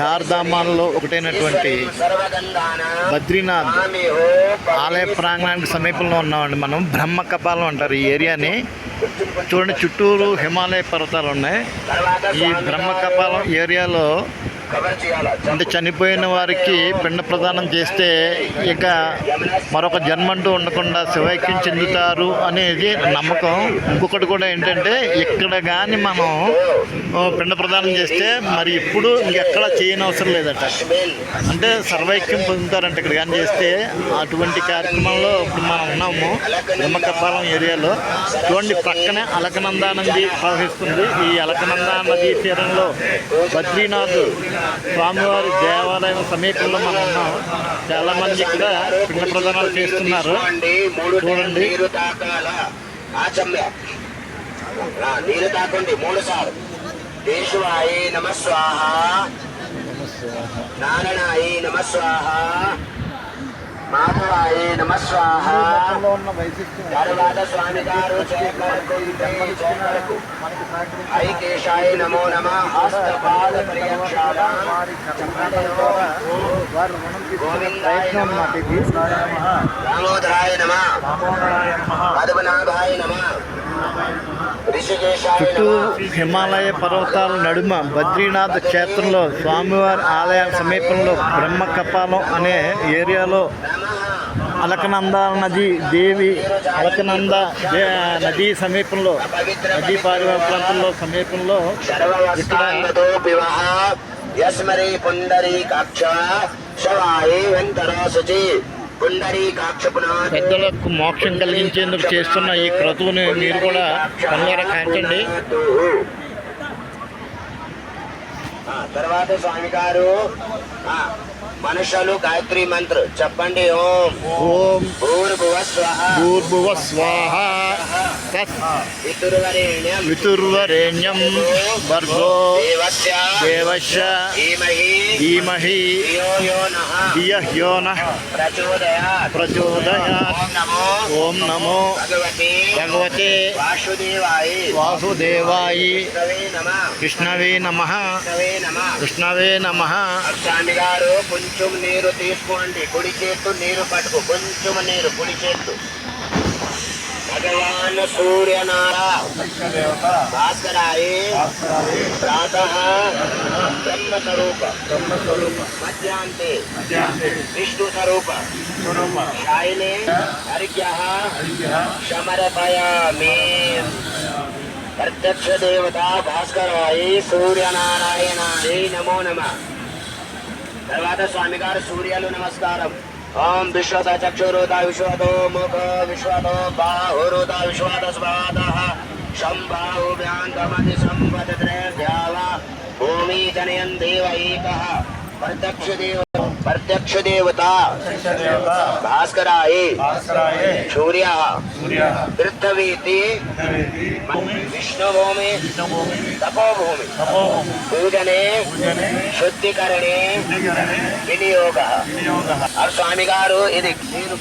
చార్ధామాల్లో ఒకటైనటువంటి బద్రీనాథ్ ఆలయ ప్రాంగణానికి సమీపంలో ఉన్నామండి మనం. బ్రహ్మ కపాలం అంటారు ఈ ఏరియాని. చూడండి చుట్టూరు హిమాలయ పర్వతాలు ఉన్నాయి. ఈ బ్రహ్మ కపాలం ఏరియాలో అంటే చనిపోయిన వారికి పిండ ప్రదానం చేస్తే ఇక మరొక జన్మంటూ ఉండకుండా శివైక్యం చెందుతారు అనేది నమ్మకం. ఇంకొకటి కూడా ఏంటంటే ఇక్కడ కానీ మనం పిండ ప్రదానం చేస్తే మరి ఇప్పుడు ఎక్కడ చేయని అవసరం లేదట. అంటే సర్వైక్యం పొందుతారంట ఇక్కడ కానీ చేస్తే. అటువంటి కార్యక్రమంలో ఇప్పుడు మనం ఉన్నాము నిమ్మకపాలెం ఏరియాలో. చూడండి ప్రక్కనే అలకనందా నది ప్రవహిస్తుంది. ఈ అలకనందా నదీ తీరంలో బద్రీనాథ్ స్వామివారి దేవాలయం సమీపంలో మనం ఉన్నాం. చాలా మంది ఇక్కడ పిండ ప్రదానాలు చేస్తున్నారు. చూడండి. నీరు తాకాల. ఆచమ్య ఆ, నీరు తాకండి. మూడు సార్లు. దేశవాయి నమ స్వాహ. నారాయణాయి నమ స్వాహ మాధవాయి నమ స్వాహ. ఉన్న వైశిష్ట్యం తర్వాత స్వామి గారు నమో నమ. హస్తపాద నమ. పద్మనాభాయ నమ. చుట్టూ హిమాలయ పర్వతాల నడుమ బద్రీనాథ్ క్షేత్రంలో స్వామివారి ఆలయ సమీపంలో బ్రహ్మ కపాలం అనే ఏరియాలో అలకనంద నది దేవి అలకనంద నదీ సమీపంలో నదీ పారివార ప్రాంతంలో సమీపంలో యస్మరే పుండరీకాక్ష శవాయే పెద్దలకు మోక్షం కలిగించేందుకు చేస్తున్న ఈ క్రతువుని మీరు కూడా కనుగొర కాంచండి. ఆ, తర్వాత స్వామి గారు మనుషులు గాయత్రి మంత్ర. చెప్పండి ఓం. ఓం. భూర్భువ స్వహ. భూర్భువ స్వాహ. తత్. పితృవరేణ్యం పితుర్వరేణ్యం. భర్గో. దేవస్య. దేవస్య. ధీమహి. ధీమహి. ధియో యో నః ధియ హ్యో న ప్రచోదయాత్. ప్రచోదయాత్. ఓం నమో. భగవతే. భగవతే. వాసుదేవాయ. వాసుదేవాయి. కృష్ణవే నమ. కృష్ణవే నమ. కృష్ణవే నమ. గారు కొంచెం నీరు తీసుకోండి. కుడి చేత్తు నీరు పట్టుకు. కొంచెం నీరు కుడి చేత్తు. భగవాన్ సూర్యనారాయణ. భాస్కరాయ. ప్రాత. బ్రహ్మస్వరూప. మధ్యాంతే. విష్ణు స్వరూప. శాయినే. హరిగ్య సమర్పయామి ప్రత్యక్ష దేవత భాస్కరాయ. సూర్యనారాయణాయ నమో నమ. తర్వాత స్వామి గారు సూర్యాలు నమస్కారం ఓం విశ్వత చక్షురుత విశ్వతో ముఖ విశ్వతో బాహురుత విశ్వత స్వాత సంబాహుభ్యాంతమతి సంవత్సరేభ్యావ భూమి జనయన్ దేవ ఏక ప్రత్యక్ష దేవ ప్రత్యక్ష దేవత భాస్కరాయ సూర్య పృథ్వీతి విష్ణుభూమి తపోభూమి పూజనే శుద్ధీకరణే వినియోగ ఆ స్వామి గారు ఇది నేను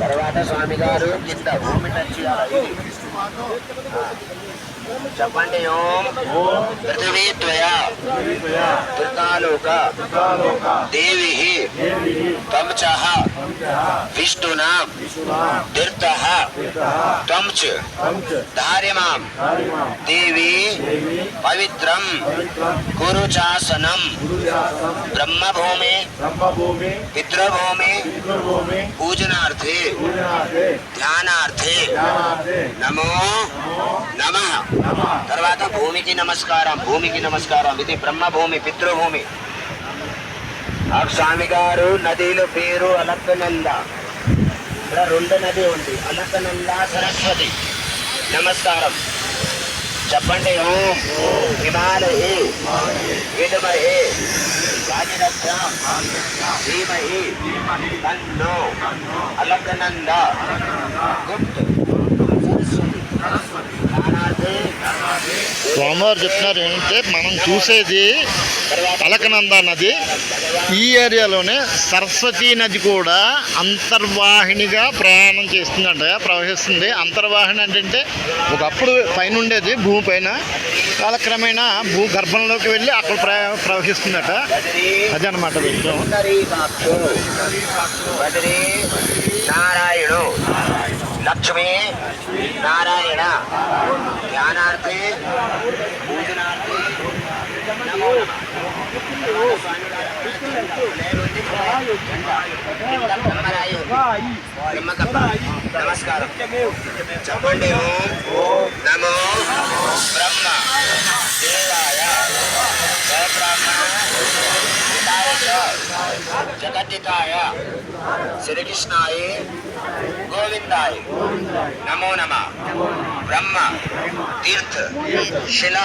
తర్వాత స్వామి గారు కింద భూమి టచ్ चपण्योम पृथ्वी त्वया देवी तमच विष्णुना, तीर्थ तमच धारे देवी पवित्रम गुरुचासनम ब्रह्म भूमि पितृभूमि, पूजनार्थे, ध्यानार्थे, नमो नमः। తర్వాత భూమికి నమస్కారం భూమికి నమస్కారం. ఇది బ్రహ్మభూమి పితృభూమి. ఆ స్వామి గారు నదిలో పేరు అలక్కనంద ఇక్కడ రెండు నది ఉంది. అలక్కనంద సరస్వతి. నమస్కారం. చెప్పండి. ఓం. హిమాలయే. విడుమహే రాజరక్ష ధీమహి. తన్నో అలక్కనంద గుప్త. సరస్వతి. స్వామివారు చెప్తున్నారు ఏంటంటే మనం చూసేది అలకనంద నది. ఈ ఏరియాలోనే సరస్వతి నది కూడా అంతర్వాహినిగా ప్రయాణం చేస్తుందంట ప్రవహిస్తుంది. అంతర్వాహిని అంటే ఒకప్పుడు పైన ఉండేది భూమి పైన కాలక్రమేణా భూ గర్భంలోకి వెళ్ళి అక్కడ ప్ర ప్రవహిస్తుందట. అదే అనమాట విషయం లక్ష్మీ నారాయణ జ్ఞానార్థే పూజనార్థే నమో నమస్కారం చెప్పండి ఓం నమో బ్రహ్మ దేవాయ జయ బ్రాహ్మణ హితాయ చ జగద్దితాయ శ్రీకృష్ణాయ గోవిందాయ నమో నమ బ్రహ్మ తీర్థ శిల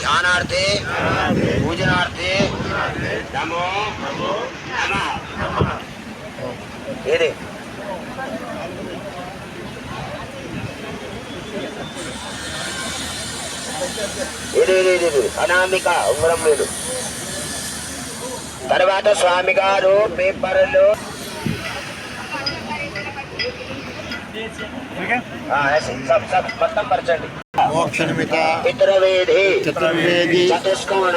ధ్యానార్థే పూజనార్థే నమో నమ ఏది ఇది ఇది ఇది అనామిక ఉంగరం లేదు తర్వాత స్వామి గారు పేపర్లు. మొత్తం పరచండి. పితృవేది. చతుర్వేది. చతుష్కోణ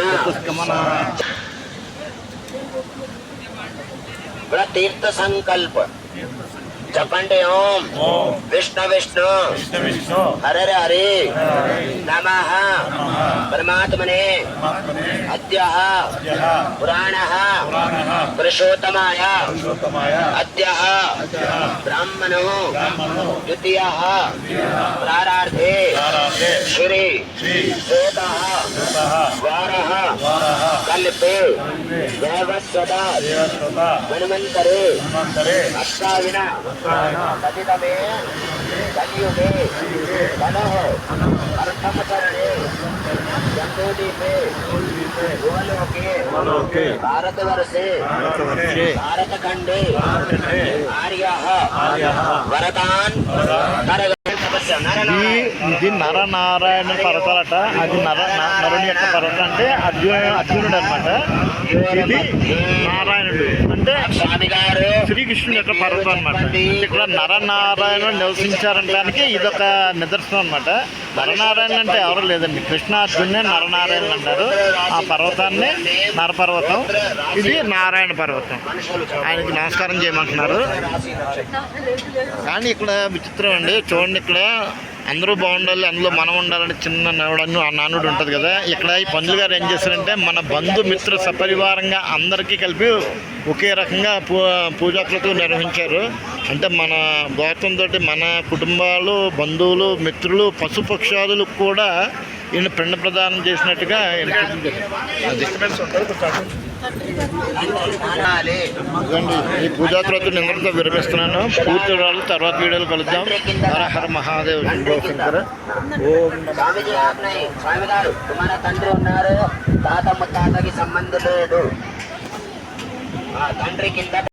తీర్థ సంకల్ప. చెప్పండి ఓం ఓం విష్ణు విష్ణు విష్ణు విష్ణు హరే హరి నమ పరమాత్మనే పరమాత్మనే అద్య యః పురాణ పురాణః పురుషోత్తమాయ పురుషోత్తమాయ అద్య బ్రాహ్మణో బ్రాహ్మణో ద్వితీయ ప్రారార్థే ప్రారాధే శ్రీ శ్రీ శ్వేత సూతః వార கல்லிப்பு தேவஸ்வதா மனுமந்தரே அஷ்டாவினா கதிதமே கலியுமே கலஹோ அர்த்தமகரணே ஜம்போதீபே गोलोके भारतवर्षे भारतखण्डे आर्याः वरदान् ఇది ఈ ఇది నరనారాయణ పర్వతాలట అది నర నరుని యొక్క పర్వతం అంటే అర్జున అర్జునుడు అనమాట ఇది నారాయణుడు. అంటే శ్రీకృష్ణుడు యొక్క పర్వతం అనమాట ఇక్కడ నరనారాయణ నివసించారనడానికి ఇదొక నిదర్శనం అనమాట నరనారాయణ అంటే ఎవరు లేదండి. కృష్ణార్జునే నరనారాయణ అంటారు ఆ పర్వతాన్ని నరపర్వతం. ఇది నారాయణ పర్వతం. ఆయనకి నమస్కారం చేయమంటున్నారు. కానీ ఇక్కడ విచిత్రం అండి. చూడండి ఇక్కడ అందరూ బాగుండాలి అందులో మనం ఉండాలని చిన్న నవ్వడను ఆ నానుడు ఉంటుంది కదా? ఇక్కడ ఈ పందులు గారు ఏం చేశారంటే మన బంధుమిత్ర సపరివారంగా అందరికీ కలిపి ఒకే రకంగా పూ పూజాకులతో నిర్వహించారు. అంటే మన గోత్రంతో మన కుటుంబాలు బంధువులు మిత్రులు పశుపక్షాదులు కూడా ఈయన పిండ ప్రదానం చేసినట్టుగా. అది. ఈ పూజాకులతో నిందరితో విరమిస్తున్నాను. పూర్తి వివరాలు తర్వాత వీడియోలు కలుద్దాం. హర హర మహాదేవ్ శంభో శంకర. ఓం మన తండ్రి ఉన్నారు తాత ముత్తాతకి సంబంధం లేదు ఆ తండ్రి కింద